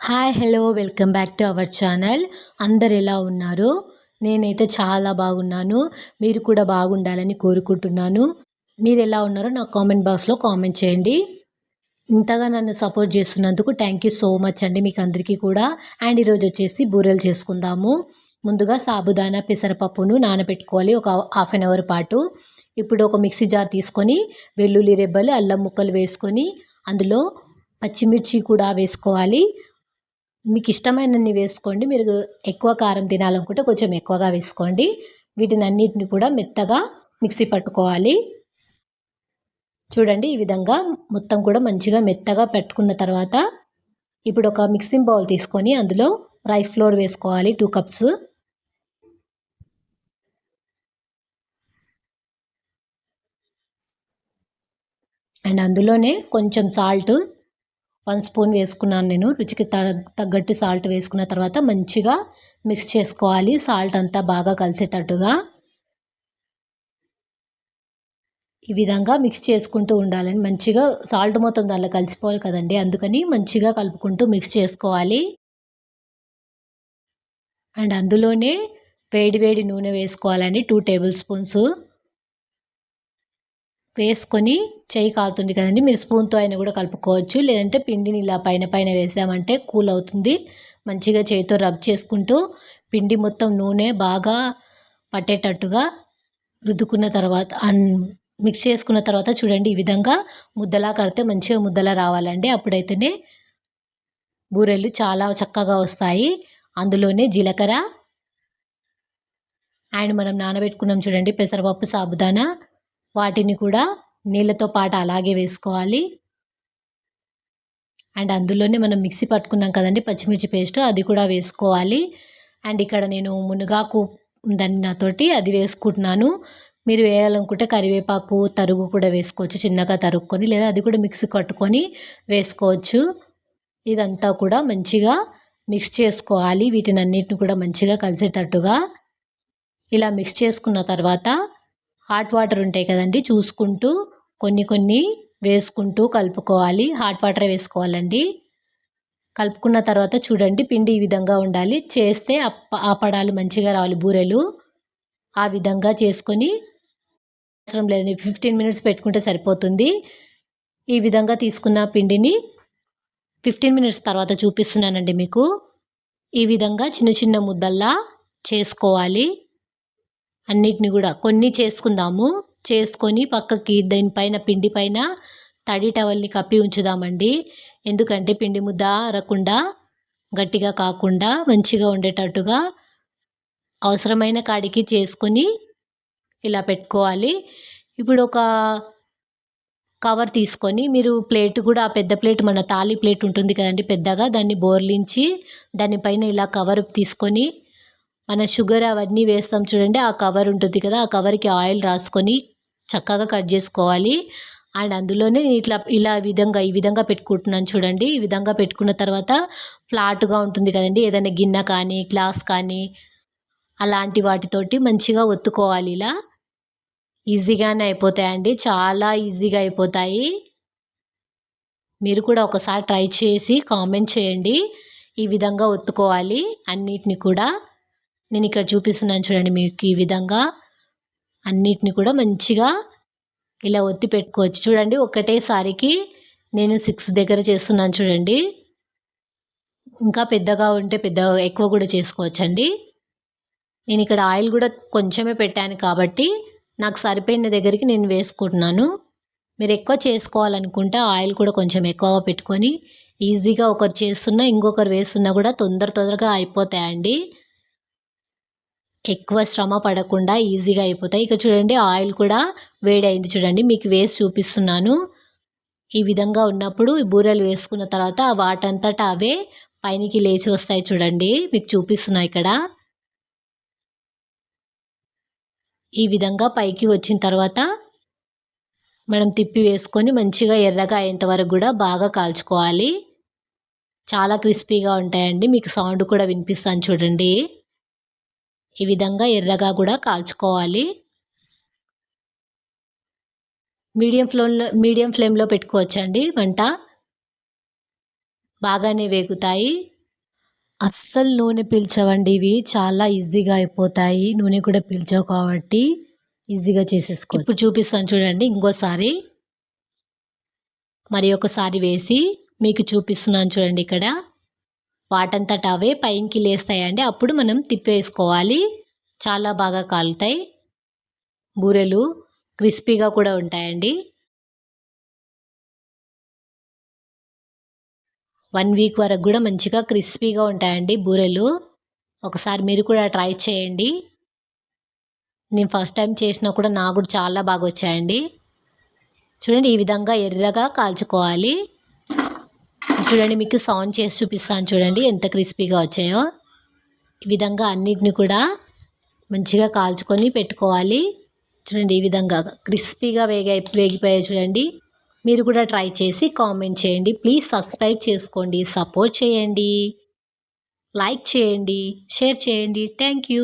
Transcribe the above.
Hi hello welcome back to our channel. అందరు ఎలా ఉన్నారు? నేనైతే చాలా బాగున్నాను. మీరు కూడా బాగుండాలని కోరుకుంటున్నాను. మీరు ఎలా ఉన్నారో నాకు కామెంట్ బాక్స్లో కామెంట్ చేయండి. ఇంతగా నన్ను సపోర్ట్ చేస్తున్నందుకు థ్యాంక్ యూ సో మచ్ అండి మీకు అందరికీ కూడా. అండ్ ఈరోజు వచ్చేసి బూరెలు చేసుకుందాము. ముందుగా సాబుదానా పెసరపప్పును నానబెట్టుకోవాలి. ఒక హాఫ్ అన్ అవర్ పాటు. ఇప్పుడు ఒక మిక్సీ జార్ తీసుకొని వెల్లుల్లి రెబ్బలు అల్లం ముక్కలు వేసుకొని అందులో పచ్చిమిర్చి కూడా వేసుకోవాలి. మీకు ఇష్టమైనన్ని వేసుకోండి. మీరు ఎక్కువ కారం తినాలనుకుంటే కొంచెం ఎక్కువగా వేసుకోండి. వీటిని అన్నిటిని కూడా మెత్తగా మిక్సీ పట్టుకోవాలి. చూడండి ఈ విధంగా మొత్తం కూడా మంచిగా మెత్తగా పెట్టుకున్న తర్వాత ఇప్పుడు ఒక మిక్సింగ్ బౌల్ తీసుకొని అందులో రైస్ ఫ్లోర్ వేసుకోవాలి టూ కప్స్. అండ్ అందులోనే కొంచెం సాల్ట్ వన్ స్పూన్ వేసుకున్నాను నేను. రుచికి తగ్గట్టు సాల్ట్ వేసుకున్న తర్వాత మంచిగా మిక్స్ చేసుకోవాలి. సాల్ట్ అంతా బాగా కలిసేటట్టుగా. ఈ విధంగా మిక్స్ చేసుకుంటూ ఉండాలని మంచిగా సాల్ట్ మొత్తం దానిలో కలిసిపోవాలి కదండి. అందుకని మంచిగా కలుపుకుంటూ మిక్స్ చేసుకోవాలి. అండ్ అందులోనే వేడి వేడి నూనె వేసుకోవాలండి. Two tablespoons. వేసుకొని చేయి కాలుతుంది కదండి. మీరు స్పూన్తో అయినా కూడా కలుపుకోవచ్చు. లేదంటే పిండిని ఇలా పైన పైన వేసామంటే కూల్ అవుతుంది. మంచిగా చేయితో రబ్ చేసుకుంటూ పిండి మొత్తం నూనె బాగా పట్టేటట్టుగా రుద్దుకున్న తర్వాత మిక్స్ చేసుకున్న తర్వాత చూడండి ఈ విధంగా ముద్దలా కడితే మంచిగా ముద్దలా రావాలండి. అప్పుడైతేనే బూరెలు చాలా చక్కగా వస్తాయి. అందులోనే జీలకర్ర అండ్ మనం నానబెట్టుకున్నాం చూడండి పెసరపప్పు సాబుదానా. వాటిని కూడా నీళ్ళతో పాటు అలాగే వేసుకోవాలి. అండ్ అందులోనే మనం మిక్సీ పట్టుకున్నాం కదండి పచ్చిమిర్చి పేస్ట్ అది కూడా వేసుకోవాలి. అండ్ ఇక్కడ నేను మునగాకు ఉందండి నాతోటి అది వేసుకుంటున్నాను. మీరు వేయాలనుకుంటే కరివేపాకు తరుగు కూడా వేసుకోవచ్చు చిన్నగా తరుక్కొని లేదా అది కూడా మిక్సీ కట్టుకొని వేసుకోవచ్చు. ఇదంతా కూడా మంచిగా మిక్స్ చేసుకోవాలి వీటిని అన్నిటిని కూడా మంచిగా కలిసేటట్టుగా. ఇలా మిక్స్ చేసుకున్న తర్వాత హాట్ వాటర్ ఉంటాయి కదండి చూసుకుంటూ కొన్ని కొన్ని వేసుకుంటూ కలుపుకోవాలి. హాట్ వాటర్ వేసుకోవాలండి. కలుపుకున్న తర్వాత చూడండి పిండి ఈ విధంగా ఉండాలి. చేస్తే ఆ పడాలు మంచిగా రావాలి బూరెలు. ఆ విధంగా చేసుకొని అవసరం లేదండి ఫిఫ్టీన్ మినిట్స్ పెట్టుకుంటే సరిపోతుంది. ఈ విధంగా తీసుకున్న పిండిని ఫిఫ్టీన్ మినిట్స్ తర్వాత చూపిస్తున్నానండి మీకు. ఈ విధంగా చిన్న చిన్న ముద్దల్లా చేసుకోవాలి. అన్నిటిని కూడా కొన్ని చేసుకుందాము. చేసుకొని పక్కకి దీనిపైన పిండి పైన తడి టవల్ని కప్పి ఉంచుదామండి. ఎందుకంటే పిండి ముద్ద అరకుండా గట్టిగా కాకుండా మంచిగా ఉండేటట్టుగా అవసరమైన కాడికి చేసుకొని ఇలా పెట్టుకోవాలి. ఇప్పుడు ఒక కవర్ తీసుకొని మీరు ప్లేట్ కూడా ఆ పెద్ద ప్లేట్ మన తాళి ప్లేట్ ఉంటుంది కదండి పెద్దగా దాన్ని బోర్లించి దానిపైన ఇలా కవర్ తీసుకొని మన షుగర్ అవన్నీ వేస్తాం చూడండి ఆ కవర్ ఉంటుంది కదా ఆ కవర్కి ఆయిల్ రాసుకొని చక్కగా కట్ చేసుకోవాలి. అండ్ అందులోనే ఇట్లా ఇలా విధంగా ఈ విధంగా పెట్టుకుంటున్నాను చూడండి. ఈ విధంగా పెట్టుకున్న తర్వాత ఫ్లాట్గా ఉంటుంది కదండి ఏదైనా గిన్నె కానీ గ్లాస్ కానీ అలాంటి వాటితోటి మంచిగా ఒత్తుకోవాలి ఇలా. ఈజీగానే అయిపోతాయండి చాలా ఈజీగా అయిపోతాయి. మీరు కూడా ఒకసారి ట్రై చేసి కామెంట్ చేయండి ఈ విధంగా ఒత్తుకోవాలి అన్నిటిని కూడా. నేను ఇక్కడ చూపిస్తున్నాను చూడండి మీకు ఈ విధంగా. అన్నిటిని కూడా మంచిగా ఇలా ఒత్తి పెట్టుకోవచ్చు. చూడండి ఒకటేసారికి నేను సిక్స్ దగ్గర చేస్తున్నాను చూడండి. ఇంకా పెద్దగా ఉంటే పెద్ద ఎక్కువ కూడా చేసుకోవచ్చండి. నేను ఇక్కడ ఆయిల్ కూడా కొంచెమే పెట్టాను కాబట్టి నాకు సరిపోయిన దగ్గరికి నేను వేసుకుంటున్నాను. మీరు ఎక్కువ చేసుకోవాలనుకుంటే ఆయిల్ కూడా కొంచెం ఎక్కువగా పెట్టుకొని ఈజీగా ఒకరు చేస్తున్నా ఇంకొకరు వేస్తున్నా కూడా తొందర తొందరగా అయిపోతాయండి. ఎక్కువ శ్రమ పడకుండా ఈజీగా అయిపోతాయి. ఇక చూడండి ఆయిల్ కూడా వేడైంది చూడండి. మీకు వేసి చూపిస్తున్నాను. ఈ విధంగా ఉన్నప్పుడు బూరెలు వేసుకున్న తర్వాత వాటంతటా అవే పైనకి లేచి వస్తాయి చూడండి. మీకు చూపిస్తున్నా ఇక్కడ. ఈ విధంగా పైకి వచ్చిన తర్వాత మనం తిప్పి వేసుకొని మంచిగా ఎర్రగా అయ్యేంత వరకు కూడా బాగా కాల్చుకోవాలి. చాలా క్రిస్పీగా ఉంటాయండి. మీకు సౌండ్ కూడా వినిపిస్తాను చూడండి. ఈ విధంగా ఎర్రగా కూడా కాల్చుకోవాలి. మీడియం ఫ్లేమ్లో మీడియం ఫ్లేమ్లో పెట్టుకోవచ్చండి వంట బాగానే వేగుతాయి. అస్సలు నూనె పీల్చవండి ఇవి. చాలా ఈజీగా అయిపోతాయి. నూనె కూడా పీల్చవు కాబట్టి ఈజీగా చేసేసుకో ఇప్పుడు చూపిస్తాను చూడండి ఇంకోసారి. మరి ఒకసారి వేసి మీకు చూపిస్తున్నాను చూడండి ఇక్కడ. వాటంతట అవే పైకి లేస్తాయండి. అప్పుడు మనం తిప్పేసుకోవాలి. చాలా బాగా కాలుతాయి. బూరెలు క్రిస్పీగా కూడా ఉంటాయండి. వన్ వీక్ వరకు కూడా మంచిగా క్రిస్పీగా ఉంటాయండి బూరెలు. ఒకసారి మీరు కూడా ట్రై చేయండి. నేను ఫస్ట్ టైం చేసినా కూడా నాకు కూడా చాలా బాగా వచ్చాయండి. చూడండి ఈ విధంగా ఎర్రగా కాల్చుకోవాలి. చూడండి మీకు సౌండ్ చేసి చూపిస్తాను చూడండి ఎంత క్రిస్పీగా వచ్చాయో. ఈ విధంగా అన్నిటిని కూడా మంచిగా కాల్చుకొని పెట్టుకోవాలి. చూడండి ఈ విధంగా క్రిస్పీగా వేగ వేగిపోయాయి చూడండి. మీరు కూడా ట్రై చేసి కామెంట్ చేయండి. ప్లీజ్ సబ్స్క్రైబ్ చేసుకోండి సపోర్ట్ చేయండి. లైక్ చేయండి షేర్ చేయండి. Thank you